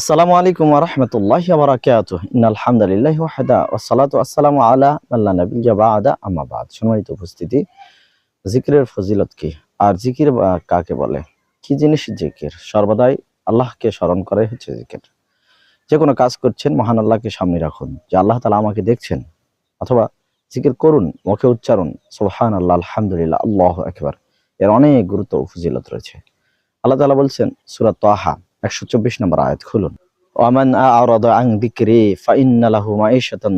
আসসালামু আলাইকুম রহমতুল্লাহ বারাকাত আলহামদুলিল্লাহ ওয়াহদা ওয়াসালাতু আসসালামু আলা আল্লাহ নবিয়্যা বাদা, আম্মা বাদ। সম্মানিত উপস্থিতি, জিকিরের ফজিলত কি? আর জিকির কাকে বলে? কি জিনিস জিকির? সর্বদাই আল্লাহকে স্মরণ করে হচ্ছে জিকির। যে কোনো কাজ করছেন, মহান আল্লাহকে সামনে রাখুন। যে আল্লাহ তালা আমাকে দেখছেন, অথবা জিকির করুন, মুখে উচ্চারণ সুবহান আল্লাহ আলহামদুলিল্লাহ, আল্লাহ একবার এর অনেক গুরুত্ব ফজিলত রয়েছে। আল্লাহ তালা বলছেন সুরাত তাহা একশো চব্বিশ নম্বর আয়াত খুলুন। লাহু মাঈশাতান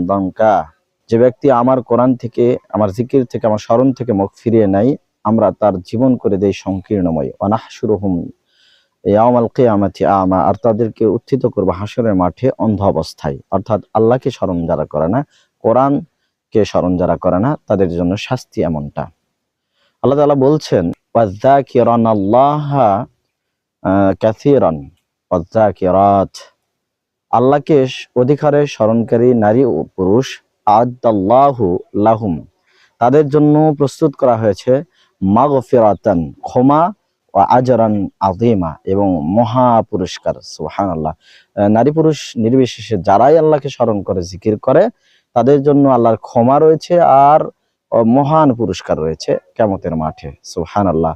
যে ব্যক্তি আমার কোরআন থেকে, আমার জিকির থেকে, আমার স্মরণ থেকে মুখ ফিরিয়ে নেয়, আমরা তার জীবন করে দেই সংকীর্ণময়। অনাহসুরহুম ইয়াউমাল কিয়ামাতি আমা। আর তাদেরকে উত্থিত করব হাসরের মাঠে অন্ধ অবস্থায়। অর্থাৎ আল্লাহকে স্মরণ যারা করে না, কোরআনকে স্মরণ যারা করে না, তাদের জন্য শাস্তি এমনটা। আল্লাহ তাআলা বলছেন আল্লাহ আল্লাহকে অধিকারে স্মরণকারী নারী ও পুরুষ আদাল্লাহু লাহুম। তাদের জন্য প্রস্তুত করা হয়েছে মাগফিরাতান ক্ষমা ও আজরান আযীমা এবং মহা পুরস্কার সুবহানাল্লাহ। আহ, নারী পুরুষ নির্বিশেষে যারাই আল্লাহকে স্মরণ করে জিকির করে তাদের জন্য আল্লাহর ক্ষমা রয়েছে আর মহান পুরস্কার রয়েছে কেমতের মাঠে সুবহানাল্লাহ।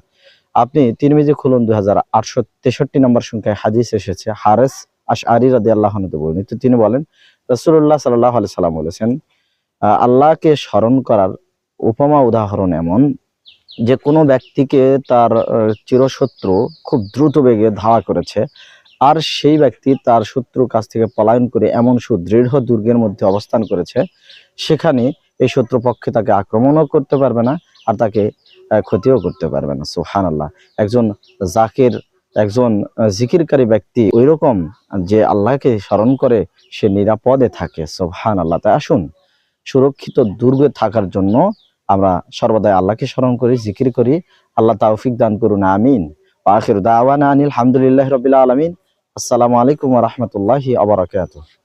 আপনি তিরমিজি খুলুন দুই হাজার আটশো তেষট্টি নম্বর সংখ্যায় হাদিস এসেছে, হারেস আশ আরি রাদি আল্লাহ বর্ণিত। তিনি বলেন রসুল্লাহ সাল্লাহ আলি সাল্লাম বলেছেন আল্লাহকে স্মরণ করার উপমা উদাহরণ এমন, যে কোনো ব্যক্তিকে তার চিরশত্রু খুব দ্রুত বেগে ধাওয়া করেছে, আর সেই ব্যক্তি তার শত্রুর কাছ থেকে পলায়ন করে এমন সুদৃঢ় দুর্গের মধ্যে অবস্থান করেছে, সেখানে এই শত্রুপক্ষে তাকে আক্রমণও করতে পারবে না, আর তাকে ক্ষতিও করতে পারবে না সুহান আল্লাহ একজন জাকির, একজন জিকিরকারী ব্যক্তি ওই রকম যে আল্লাহকে স্মরণ করে সে নিরাপদে থাকে সুবহান আল্লাহ তাই আসুন, সুরক্ষিত দুর্গে থাকার জন্য আমরা সর্বদাই আল্লাহকে স্মরণ করি, জিকির করি। আল্লাহ তাওফিক দান করুন, আমিন। আখির দাওয়ানা আনিল হামদুলিল্লাহ রবিল আলমিন। আসসালামু আলাইকুম রহমতুল্লাহি আবরাকাতুহ